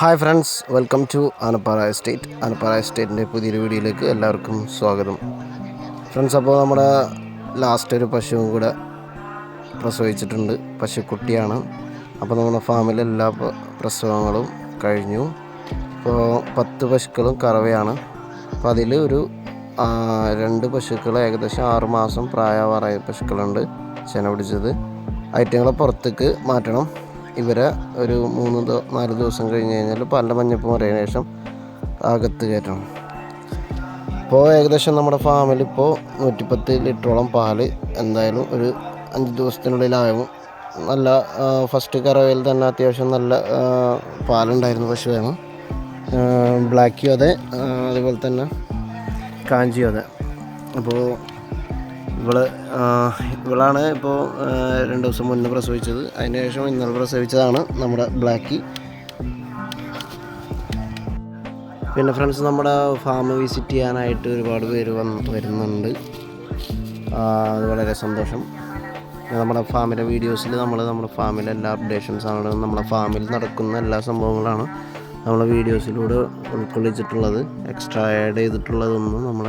Hi friends welcome to Anappara estate. Anappara എസ്റ്റേറ്റിന്റെ പുതിയൊരു വീഡിയോയിലേക്ക് എല്ലാവർക്കും സ്വാഗതം. ഫ്രണ്ട്സ് അപ്പോൾ നമ്മുടെ ലാസ്റ്റ് ഒരു പശുവും കൂടെ പ്രസവിച്ചിട്ടുണ്ട്. പശുക്കുട്ടിയാണ്. അപ്പോൾ നമ്മുടെ ഫാമിലെ എല്ലാ പ്രസവങ്ങളും കഴിഞ്ഞു. ഇപ്പോൾ പത്ത് പശുക്കളും കറവയാണ്. അപ്പോൾ അതിൽ ഒരു രണ്ട് പശുക്കൾ ഏകദേശം ആറ് മാസം പ്രായമാറായ പശുക്കളുണ്ട്. ചെന പിടിച്ചത്. ഐറ്റങ്ങളെ പുറത്തേക്ക് മാറ്റണം. ഇവരെ ഒരു മൂന്ന് നാല് ദിവസം കഴിഞ്ഞ് കഴിഞ്ഞാൽ പല മഞ്ഞപ്പ് മറിയതിനു ശേഷം അകത്ത് കയറ്റണം. ഇപ്പോൾ ഏകദേശം നമ്മുടെ ഫാമിൽ ഇപ്പോൾ നൂറ്റിപ്പത്ത് ലിറ്ററോളം പാൽ എന്തായാലും ഒരു അഞ്ച് ദിവസത്തിനുള്ളിലാവും. നല്ല ഫസ്റ്റ് കറവയിൽ തന്നെ അത്യാവശ്യം നല്ല പാലുണ്ടായിരുന്നു പശുവാണ് ബ്ലാക്ക് അതെ അതുപോലെ തന്നെ കാഞ്ചിയും അതെ. അപ്പോൾ ഇവൾ ഇവളാണ് ഇപ്പോൾ രണ്ട് ദിവസം മുന്നേ പ്രസവിച്ചത്. അതിന് ശേഷം ഇന്നലെ പ്രസവിച്ചതാണ് നമ്മുടെ ബ്ലാക്കി. പിന്നെ ഫ്രണ്ട്സ് നമ്മുടെ ഫാം വിസിറ്റ് ചെയ്യാനായിട്ട് ഒരുപാട് പേര് വന്ന് വരുന്നുണ്ട്. അത് വളരെ സന്തോഷം. നമ്മുടെ ഫാമിലെ വീഡിയോസിൽ നമ്മൾ നമ്മുടെ ഫാമിലെ എല്ലാ അപ്ഡേഷൻസാണ് നമ്മുടെ ഫാമിൽ നടക്കുന്ന എല്ലാ സംഭവങ്ങളാണ് നമ്മളെ വീഡിയോസിലൂടെ ഉൾക്കൊള്ളിച്ചിട്ടുള്ളത്. എക്സ്ട്രാ ആഡ് ചെയ്തിട്ടുള്ളതൊന്നും നമ്മൾ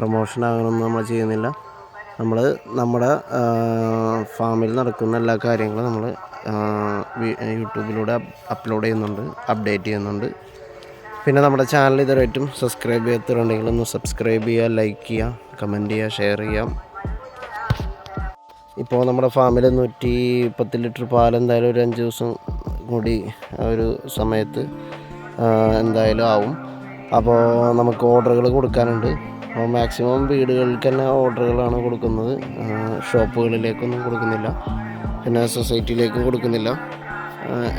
പ്രൊമോഷൻ ആകണമെന്ന് നമ്മൾ ചെയ്യുന്നില്ല. നമ്മൾ നമ്മുടെ ഫാമിൽ നടക്കുന്ന എല്ലാ കാര്യങ്ങളും നമ്മൾ യൂട്യൂബിലൂടെ അപ്ലോഡ് ചെയ്യുന്നുണ്ട് അപ്ഡേറ്റ് ചെയ്യുന്നുണ്ട്. പിന്നെ നമ്മുടെ ചാനൽ ഇതുവരെയായിട്ടും സബ്സ്ക്രൈബ് ചെയ്യാത്തവരുണ്ടെങ്കിൽ ഒന്ന് സബ്സ്ക്രൈബ് ചെയ്യുക ലൈക്ക് ചെയ്യുക കമന്റ് ചെയ്യുക ഷെയർ ചെയ്യാം ഇപ്പോൾ നമ്മുടെ ഫാമിൽ നൂറ്റി പത്ത് ലിറ്റർ പാൽ എന്തായാലും ഒരു അഞ്ച് ദിവസം കൂടി ഒരു സമയത്ത് എന്തായാലും ആവും. അപ്പോൾ നമുക്ക് ഓർഡറുകൾ കൊടുക്കാനുണ്ട്. അപ്പോൾ മാക്സിമം വീടുകൾക്ക് തന്നെ ഓർഡറുകളാണ് കൊടുക്കുന്നത് ഷോപ്പുകളിലേക്കൊന്നും കൊടുക്കുന്നില്ല. പിന്നെ സൊസൈറ്റിയിലേക്കും കൊടുക്കുന്നില്ല.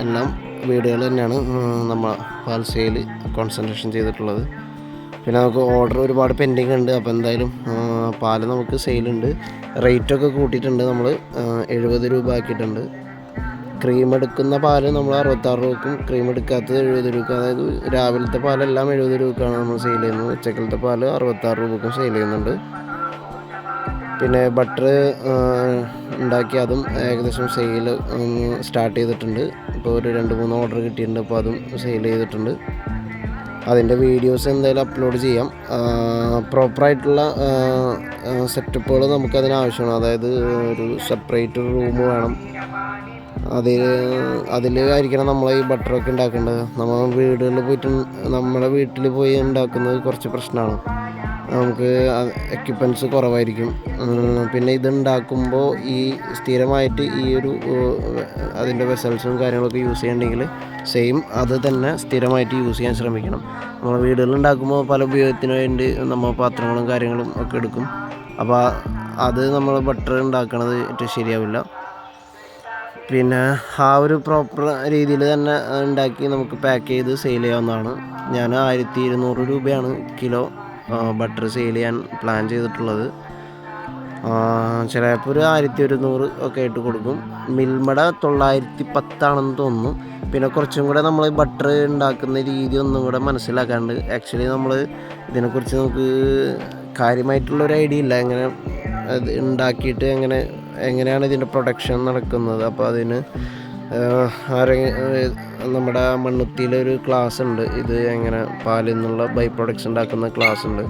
എല്ലാം വീടുകൾ തന്നെയാണ് നമ്മൾ പാൽ സെയിൽ കോൺസെൻട്രേഷൻ ചെയ്തിട്ടുള്ളത്. പിന്നെ നമുക്ക് ഓർഡർ ഒരുപാട് പെൻഡിങ് ഉണ്ട്. അപ്പോൾ എന്തായാലും പാൽ നമുക്ക് സെയിലുണ്ട് റേറ്റൊക്കെ കൂട്ടിയിട്ടുണ്ട് നമ്മൾ എഴുപത് രൂപ ആക്കിയിട്ടുണ്ട്. ക്രീം എടുക്കുന്ന പാൽ നമ്മൾ അറുപത്താറ് രൂപക്കും ക്രീം എടുക്കാത്തത് എഴുപത് രൂപക്കും അതായത് രാവിലത്തെ പാലെല്ലാം എഴുപത് രൂപക്കാണ് നമ്മൾ സെയിൽ ചെയ്യുന്നത്. ഉച്ചക്കലത്തെ പാൽ അറുപത്താറ് രൂപക്കും സെയിൽ ചെയ്യുന്നുണ്ട്. പിന്നെ ബട്ടർ ഉണ്ടാക്കി അതും ഏകദേശം സെയിൽ സ്റ്റാർട്ട് ചെയ്തിട്ടുണ്ട്. ഇപ്പോൾ ഒരു രണ്ട് മൂന്ന് ഓർഡർ കിട്ടിയിട്ടുണ്ട് അപ്പോൾ അതും സെയിൽ ചെയ്തിട്ടുണ്ട്. അതിന്റെ വീഡിയോസ് എന്തായാലും അപ്ലോഡ് ചെയ്യാം. പ്രോപ്പറായിട്ടുള്ള സെറ്റപ്പുകൾ നമുക്കതിനാവശ്യമാണ് അതായത് ഒരു സെപ്പറേറ്റ് റൂം വേണം. അതിൽ അതിലായിരിക്കണം നമ്മൾ ഈ ബട്ടറൊക്കെ ഉണ്ടാക്കേണ്ടത്. നമ്മൾ വീടുകളിൽ പോയിട്ട് നമ്മുടെ വീട്ടിൽ പോയി ഉണ്ടാക്കുന്നത് കുറച്ച് പ്രശ്നമാണ് നമുക്ക് എക്യുപ്മെന്റ്സ് കുറവായിരിക്കും. പിന്നെ ഇത് ഉണ്ടാക്കുമ്പോൾ ഈ സ്ഥിരമായിട്ട് ഈ ഒരു അതിന്റെ വെസൽസും കാര്യങ്ങളൊക്കെ യൂസ് ചെയ്യണമെങ്കിൽ സെയിം അത് തന്നെ സ്ഥിരമായിട്ട് യൂസ് ചെയ്യാൻ ശ്രമിക്കണം. നമ്മൾ വീടുകളിൽ ഉണ്ടാക്കുമ്പോൾ പല ഉപയോഗത്തിന് വേണ്ടി നമ്മൾ പാത്രങ്ങളും കാര്യങ്ങളും ഒക്കെ എടുക്കും. അപ്പോൾ അത് നമ്മൾ ബട്ടർ ഉണ്ടാക്കണത് ശരിയാവില്ല. പിന്നെ ആ ഒരു പ്രോപ്പർ രീതിയിൽ തന്നെ ഉണ്ടാക്കി നമുക്ക് പാക്ക് ചെയ്ത് സെയിൽ ചെയ്യാവുന്നതാണ്. ഞാൻ ആയിരത്തി ഇരുന്നൂറ് രൂപയാണ് കിലോ ബട്ടർ സെയിൽ ചെയ്യാൻ പ്ലാൻ ചെയ്തിട്ടുള്ളത്. ചിലപ്പോൾ ഒരു ആയിരത്തി ഒരുന്നൂറ് ഒക്കെ ആയിട്ട് കൊടുക്കും. മിൽമട തൊള്ളായിരത്തി പത്താണെന്ന് തോന്നുന്നു. പിന്നെ കുറച്ചും കൂടെ നമ്മൾ ബട്ടർ ഉണ്ടാക്കുന്ന രീതി ഒന്നും കൂടെ മനസ്സിലാക്കാണ്ട് ആക്ച്വലി നമ്മൾ ഇതിനെക്കുറിച്ച് നമുക്ക് കാര്യമായിട്ടുള്ളൊരു ഐഡിയ ഇല്ല. എങ്ങനെ ഉണ്ടാക്കിയിട്ട് എങ്ങനെ എങ്ങനെയാണ് ഇതിന്റെ പ്രൊഡക്ഷൻ നടക്കുന്നത്? അപ്പോൾ അതിന് ആരെങ്കിലും ആരെ- നമ്മുടെ മണ്ണുത്തിയിലൊരു ക്ലാസ് ഉണ്ട്. ഇത് എങ്ങനെ പാലിൽ നിന്നുള്ള ബൈ പ്രൊഡക്ട്സ് ഉണ്ടാക്കുന്ന ക്ലാസ് ഉണ്ട്.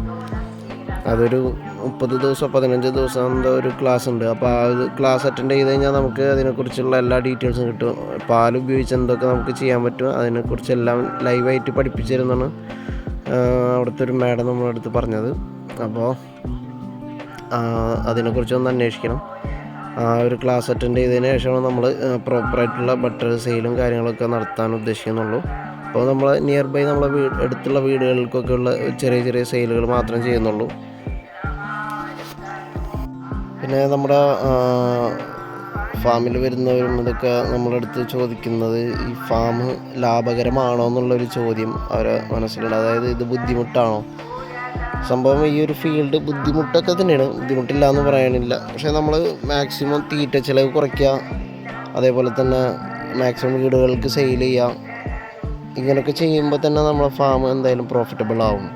അതൊരു മുപ്പത് ദിവസം പതിനഞ്ച് ദിവസം എന്തോ ഒരു ക്ലാസ് ഉണ്ട്. അപ്പോൾ ആ ക്ലാസ് അറ്റൻഡ് ചെയ്ത് കഴിഞ്ഞാൽ നമുക്ക് അതിനെക്കുറിച്ചുള്ള എല്ലാ ഡീറ്റെയിൽസും കിട്ടും. പാൽ ഉപയോഗിച്ച് എന്തൊക്കെ നമുക്ക് ചെയ്യാൻ പറ്റും അതിനെക്കുറിച്ച് എല്ലാം ലൈവായിട്ട് പഠിപ്പിച്ചു തരുന്നതാണ് അവിടുത്തെ ഒരു മാഡം നമ്മളെടുത്ത് പറഞ്ഞത്. അപ്പോൾ അതിനെക്കുറിച്ചൊന്ന് അന്വേഷിക്കണം. ഒരു ക്ലാസ് അറ്റൻഡ് ചെയ്തതിന് ശേഷമാണ് നമ്മൾ പ്രോപ്പറായിട്ടുള്ള ബട്ടർ സെയിലും കാര്യങ്ങളൊക്കെ നടത്താൻ ഉദ്ദേശിക്കുന്നുള്ളൂ. അപ്പോൾ നമ്മൾ നിയർ ബൈ നമ്മളെ വീട് അടുത്തുള്ള വീടുകൾക്കൊക്കെ ഉള്ള ചെറിയ ചെറിയ സെയിലുകൾ മാത്രം ചെയ്യുന്നുള്ളൂ. പിന്നെ നമ്മുടെ ഫാമിൽ വരുന്നവരും ഇതൊക്കെ നമ്മളടുത്ത് ചോദിക്കുന്നത് ഈ ഫാം ലാഭകരമാണോ എന്നുള്ളൊരു ചോദ്യം അവരെ മനസ്സിലുണ്ട്. അതായത് ഇത് ബുദ്ധിമുട്ടാണോ? സംഭവം ഈ ഒരു ഫീൽഡ് ബുദ്ധിമുട്ടൊക്കെ തന്നെയാണ്. ബുദ്ധിമുട്ടില്ല എന്ന് പറയാനില്ല. പക്ഷേ നമ്മൾ മാക്സിമം തീറ്റ ചിലവ് കുറയ്ക്കുക അതേപോലെ തന്നെ മാക്സിമം വീടുകൾക്ക് സെയിൽ ചെയ്യുക ഇങ്ങനെയൊക്കെ ചെയ്യുമ്പോൾ തന്നെ നമ്മളെ ഫാം എന്തായാലും പ്രോഫിറ്റബിൾ ആവും.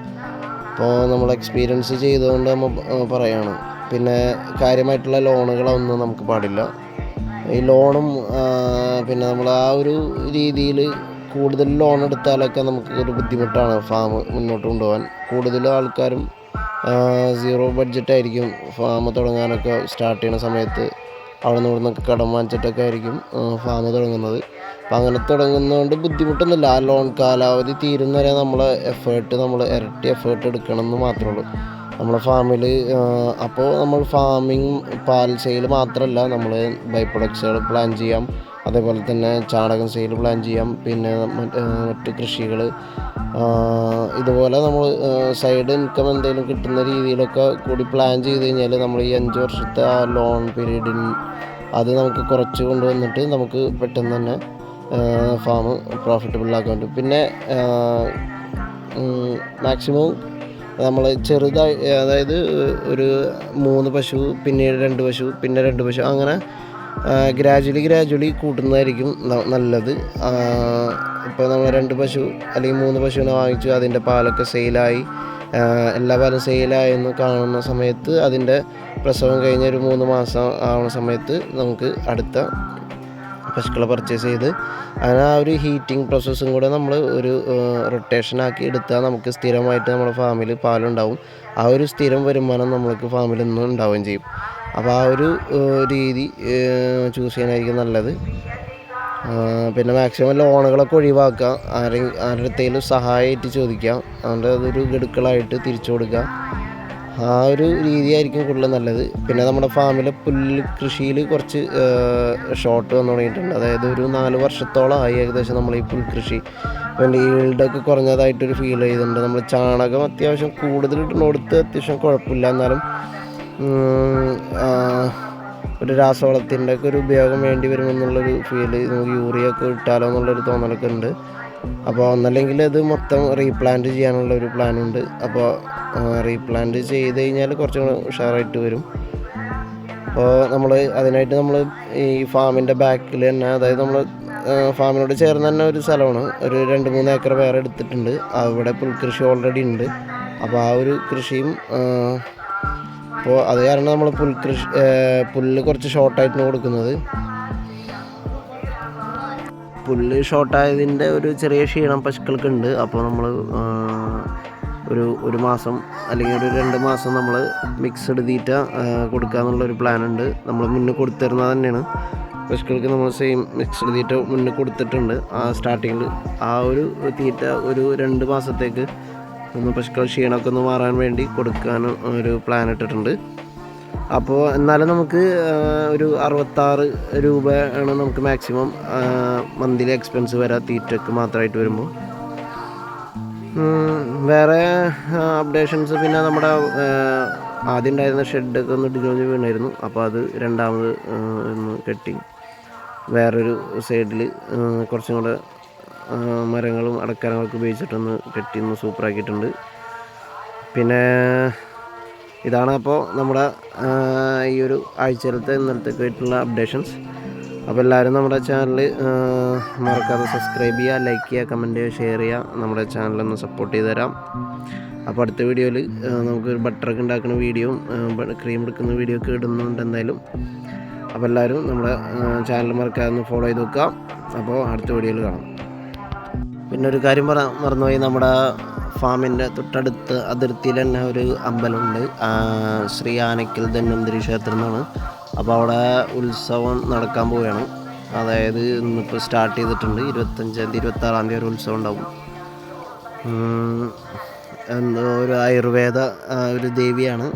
അപ്പോൾ നമ്മൾ എക്സ്പീരിയൻസ് ചെയ്തുകൊണ്ട് നമ്മൾ പറയാണ്. പിന്നെ കാര്യമായിട്ടുള്ള ലോണുകളൊന്നും നമുക്ക് പാടില്ല. ഈ ലോണും പിന്നെ നമ്മൾ ആ ഒരു രീതിയിൽ കൂടുതൽ ലോൺ എടുത്താലൊക്കെ നമുക്ക് ഒരു ബുദ്ധിമുട്ടാണ് ഫാം മുന്നോട്ട് കൊണ്ടുപോകാൻ. കൂടുതൽ ആൾക്കാരും സീറോ ബഡ്ജറ്റ് ആയിരിക്കും ഫാം തുടങ്ങാനൊക്കെ സ്റ്റാർട്ട് ചെയ്യുന്ന സമയത്ത് അവിടെ നിന്ന് ഇവിടെ കടം വാങ്ങിച്ചിട്ടൊക്കെ ആയിരിക്കും ഫാം തുടങ്ങുന്നത്. അപ്പം അങ്ങനെ തുടങ്ങുന്നതുകൊണ്ട് ബുദ്ധിമുട്ടൊന്നുമില്ല. ആ ലോൺ കാലാവധി തീരുന്ന വരെ നമ്മൾ എഫേർട്ട് നമ്മൾ ഇരട്ടി എഫേർട്ട് എടുക്കണം എന്ന് മാത്രമേ ഉള്ളൂ. നമ്മളെ ഫാമിൽ അപ്പോൾ നമ്മൾ ഫാമിങ് പാൽ സെയിൽ മാത്രമല്ല നമ്മൾ ബൈ പ്രൊഡക്ട്സുകൾ പ്ലാൻ ചെയ്യാം. അതേപോലെ തന്നെ ചാണകം സെയിൽ പ്ലാൻ ചെയ്യാം. പിന്നെ മറ്റ് കൃഷികൾ. ഇതുപോലെ നമ്മൾ സൈഡ് ഇൻകം എന്തെങ്കിലും കിട്ടുന്ന രീതിയിലൊക്കെ കൂടി പ്ലാൻ ചെയ്ത് കഴിഞ്ഞാൽ നമ്മൾ ഈ അഞ്ച് വർഷത്തെ ആ ലോൺ പീരീഡിൽ അത് നമുക്ക് കുറച്ച് കൊണ്ടുവന്നിട്ട് നമുക്ക് പെട്ടെന്ന് തന്നെ ഫാം പ്രോഫിറ്റബിൾ ആക്കാൻ പറ്റും. പിന്നെ മാക്സിമം നമ്മൾ ചെറുതായി അതായത് ഒരു മൂന്ന് പശു പിന്നീട് രണ്ട് പശു പിന്നെ രണ്ട് പശു അങ്ങനെ ഗ്രാജുവലി ഗ്രാജുവലി കൂട്ടുന്നതായിരിക്കും നല്ലത്. ഇപ്പോൾ നമ്മൾ രണ്ട് പശു അല്ലെങ്കിൽ മൂന്ന് പശുവിനെ വാങ്ങിച്ചു അതിന്റെ പാലൊക്കെ സെയിലായി എല്ലാ പാലും സെയിലായെന്ന് കാണുന്ന സമയത്ത് അതിന്റെ പ്രസവം കഴിഞ്ഞ ഒരു മൂന്ന് മാസം ആവുന്ന സമയത്ത് നമുക്ക് അടുത്ത പശുക്കളെ പർച്ചേസ് ചെയ്ത് അങ്ങനെ ആ ഒരു ഹീറ്റിംഗ് പ്രോസസ്സും കൂടെ നമ്മൾ ഒരു റൊട്ടേഷനാക്കി എടുത്താൽ നമുക്ക് സ്ഥിരമായിട്ട് നമ്മുടെ ഫാമിൽ പാലുണ്ടാവും. ആ ഒരു സ്ഥിരം വരുമാനം നമ്മൾക്ക് ഫാമിൽ നിന്നും ഉണ്ടാവുകയും ചെയ്യും. അപ്പോൾ ആ ഒരു രീതി ചൂസ് ചെയ്യാനായിരിക്കും നല്ലത്. പിന്നെ മാക്സിമം ലോണുകളൊക്കെ ഒഴിവാക്കുക. ആരെ ആരുടെ അടുത്തേലും സഹായമായിട്ട് ചോദിക്കാം അതുകൊണ്ട് അതൊരു ഗഡുക്കളായിട്ട് തിരിച്ചു കൊടുക്കുക. ആ ഒരു രീതിയായിരിക്കും കൂടുതൽ നല്ലത്. പിന്നെ നമ്മുടെ ഫാമിലെ പുല്ല് കൃഷിയിൽ കുറച്ച് ഷോർട്ട് വന്നു തുടങ്ങിയിട്ടുണ്ട്. അതായത് ഒരു നാല് വർഷത്തോളമായി ഏകദേശം നമ്മൾ ഈ പുൽകൃഷി. പിന്നെ ഈൽഡൊക്കെ കുറഞ്ഞതായിട്ടൊരു ഫീൽ ചെയ്തിട്ടുണ്ട്. നമ്മൾ ചാണകം അത്യാവശ്യം കൂടുതൽ ഇടുന്നിടത്ത് അത്യാവശ്യം കുഴപ്പമില്ല. എന്നാലും ഒരു രാസവളത്തിന്റെ ഒക്കെ ഒരു ഉപയോഗം വേണ്ടി വരുമെന്നുള്ളൊരു ഫീൽ നമുക്ക് യൂറിയ ഒക്കെ ഇട്ടാലോ എന്നുള്ളൊരു തോന്നലൊക്കെ ഉണ്ട്. അപ്പോൾ ഒന്നല്ലെങ്കിൽ അത് മൊത്തം റീപ്ലാന്റ് ചെയ്യാനുള്ള ഒരു പ്ലാനുണ്ട് അപ്പോൾ റീപ്ലാന്റ് ചെയ്ത് കഴിഞ്ഞാൽ കുറച്ചും കൂടെ ഉഷാറായിട്ട് വരും. അപ്പോൾ നമ്മൾ അതിനായിട്ട് നമ്മൾ ഈ ഫാമിന്റെ ബാക്കിൽ തന്നെ അതായത് നമ്മൾ ഫാമിനോട് ചേർന്ന് തന്നെ ഒരു സ്ഥലമാണ്. ഒരു രണ്ട് മൂന്ന് ഏക്കർ വേറെ എടുത്തിട്ടുണ്ട്. അവിടെ പുൽകൃഷി ഓൾറെഡി ഉണ്ട്. അപ്പോൾ ആ ഒരു കൃഷിയും അപ്പോൾ അത് കാരണം നമ്മൾ പുൽകൃഷി പുല്ല് കുറച്ച് ഷോർട്ടായിട്ടാണ് കൊടുക്കുന്നത്. പുല്ല് ഷോർട്ടായതിന്റെ ഒരു ചെറിയ ക്ഷീണം പശുക്കൾക്കുണ്ട്. അപ്പോൾ നമ്മൾ ഒരു ഒരു മാസം അല്ലെങ്കിൽ ഒരു രണ്ട് മാസം നമ്മൾ മിക്സഡ് തീറ്റ ആ, കൊടുക്കാന്നുള്ളൊരു പ്ലാനുണ്ട് നമ്മൾ മുന്നേ കൊടുത്തിരുന്നത് തന്നെയാണ്. പശുക്കൾക്ക് നമ്മൾ സെയിം മിക്സഡ് തീറ്റ മുന്നേ കൊടുത്തിട്ടുണ്ട്. ആ സ്റ്റാർട്ടിങ്ങിൽ ആ ഒരു തീറ്റ ഒരു രണ്ട് മാസത്തേക്ക് ഒന്ന് പശുക്കൾ ക്ഷീണമൊക്കെ ഒന്ന് മാറാൻ വേണ്ടി കൊടുക്കാൻ ഒരു പ്ലാൻ ഇട്ടിട്ടുണ്ട്. അപ്പോൾ എന്നാലും നമുക്ക് ഒരു അറുപത്താറ് രൂപയാണ് നമുക്ക് മാക്സിമം മന്ത്ലി എക്സ്പെൻസ് വരാം തീറ്റക്ക് മാത്രമായിട്ട് വരുമ്പോൾ. വേറെ അപ്ഡേഷൻസ് പിന്നെ നമ്മുടെ ആദ്യം ഉണ്ടായിരുന്ന ഷെഡൊക്കെ ഒന്ന് ഡിലോജ് വീണായിരുന്നു. അപ്പോൾ അത് രണ്ടാമത് ഒന്ന് കെട്ടി. വേറൊരു സൈഡിൽ കുറച്ചും കൂടെ മരങ്ങളും അടക്കാനൊക്കെ ഉപയോഗിച്ചിട്ടൊന്ന് കെട്ടി ഒന്ന് സൂപ്പറാക്കിയിട്ടുണ്ട്. പിന്നെ ഇതാണ് അപ്പോൾ നമ്മുടെ ഈ ഒരു ആഴ്ചയിലത്തെ ആയിട്ടുള്ള അപ്ഡേഷൻസ് അപ്പോൾ എല്ലാവരും നമ്മുടെ ചാനൽ മറക്കാതെ സബ്സ്ക്രൈബ് ചെയ്യുക ലൈക്ക് ചെയ്യുക കമന്റ് ചെയ്യുക ഷെയർ ചെയ്യുക. നമ്മുടെ ചാനലൊന്ന് സപ്പോർട്ട് ചെയ്ത് തരാം. അപ്പോൾ അടുത്ത വീഡിയോയിൽ നമുക്ക് ബട്ടറൊക്കെ ഉണ്ടാക്കുന്ന വീഡിയോ ക്രീം എടുക്കുന്ന വീഡിയോ ഒക്കെ ഇടുന്നുണ്ട് എന്തായാലും. അപ്പോൾ എല്ലാവരും നമ്മുടെ ചാനൽ മറക്കാതെ ഒന്ന് ഫോളോ ചെയ്ത് വെക്കുക അപ്പോൾ അടുത്ത വീഡിയോയിൽ കാണാം. പിന്നെ ഒരു കാര്യം പറ മറന്നുപോയി. നമ്മുടെ ഫാമിന്റെ തൊട്ടടുത്ത് അതിർത്തിയിൽ തന്നെ ഒരു അമ്പലമുണ്ട്. ശ്രീ ആനക്കൽ ധന്വന്തരി ക്ഷേത്രം എന്നാണ് അപ്പോൾ അവിടെ ഉത്സവം നടക്കാൻ പോവുകയാണ്. അതായത് ഇന്നിപ്പോൾ സ്റ്റാർട്ട് ചെയ്തിട്ടുണ്ട്. ഇരുപത്തഞ്ചാം തീയതി ഇരുപത്താറാം തീയതി ഒരു ഉത്സവം ഉണ്ടാവും. എന്തോ ഒരു ആയുർവേദ ഒരു ദേവിയാണ്.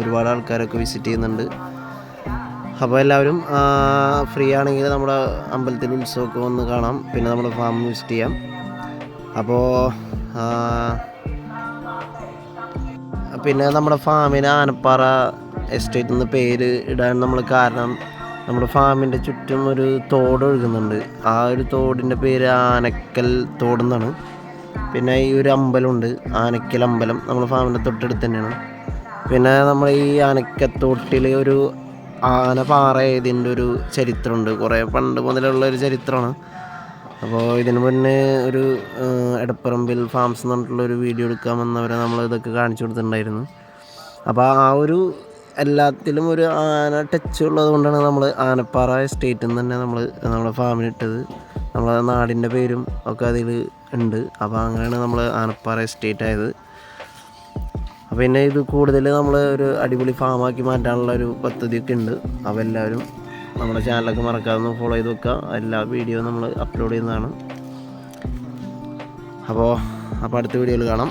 ഒരുപാട് ആൾക്കാരൊക്കെ വിസിറ്റ് ചെയ്യുന്നുണ്ട്. അപ്പോൾ എല്ലാവരും ഫ്രീ ആണെങ്കിൽ നമ്മുടെ അമ്പലത്തിൽ ഉത്സവമൊക്കെ വന്ന് കാണാം. പിന്നെ നമ്മുടെ ഫാം വിസിറ്റ് ചെയ്യാം. അപ്പോൾ പിന്നെ നമ്മുടെ ഫാമിന് ആനപ്പാറ എസ്റ്റേറ്റ് എന്ന് പേര് ഇടാൻ നമ്മൾ കാരണം നമ്മുടെ ഫാമിന്റെ ചുറ്റും ഒരു തോട് ഒഴുകുന്നുണ്ട്. ആ ഒരു തോടിന്റെ പേര് ആനക്കൽ തോടെന്നാണ് പിന്നെ ഈ ഒരു അമ്പലമുണ്ട്. ആനക്കൽ അമ്പലം നമ്മുടെ ഫാമിന്റെ തൊട്ടടുത്ത് തന്നെയാണ്. പിന്നെ നമ്മൾ ഈ ആനക്കത്തോട്ടിൽ ഒരു ആന പാറയതിന്റെ ഒരു ചരിത്രമുണ്ട്. കുറേ പണ്ട് മുതലുള്ള ഒരു ചരിത്രമാണ്. അപ്പോൾ ഇതിന് മുന്നേ ഒരു എടപ്പറമ്പിൽ ഫാംസ് എന്ന് പറഞ്ഞിട്ടുള്ള ഒരു വീഡിയോ എടുക്കാൻ വന്നവരെ നമ്മൾ ഇതൊക്കെ കാണിച്ചു കൊടുത്തിട്ടുണ്ടായിരുന്നു. അപ്പോൾ ആ ഒരു എല്ലാത്തിലും ഒരു ആന ടച്ച് ഉള്ളത് കൊണ്ടാണ് നമ്മൾ ആനപ്പാറ എസ്റ്റേറ്റിൽ നിന്ന് തന്നെ നമ്മൾ നമ്മുടെ ഫാമിലിട്ടത് നമ്മളെ നാടിന്റെ പേരും ഒക്കെ അതിൽ ഉണ്ട്. അപ്പോൾ അങ്ങനെയാണ് നമ്മൾ ആനപ്പാറ എസ്റ്റേറ്റ് ആയത്. അപ്പോൾ പിന്നെ ഇത് കൂടുതൽ നമ്മൾ ഒരു അടിപൊളി ഫാമാക്കി മാറ്റാനുള്ള ഒരു പദ്ധതിയൊക്കെ ഉണ്ട്. അപ്പോൾ എല്ലാവരും നമ്മുടെ ചാനലൊക്കെ മറക്കാതെ ഒന്ന് ഫോളോ ചെയ്ത് വെക്കുക എല്ലാ വീഡിയോയും നമ്മൾ അപ്ലോഡ് ചെയ്യുന്നതാണ്. അപ്പോൾ അപ്പോൾ അടുത്ത വീഡിയോയിൽ കാണാം.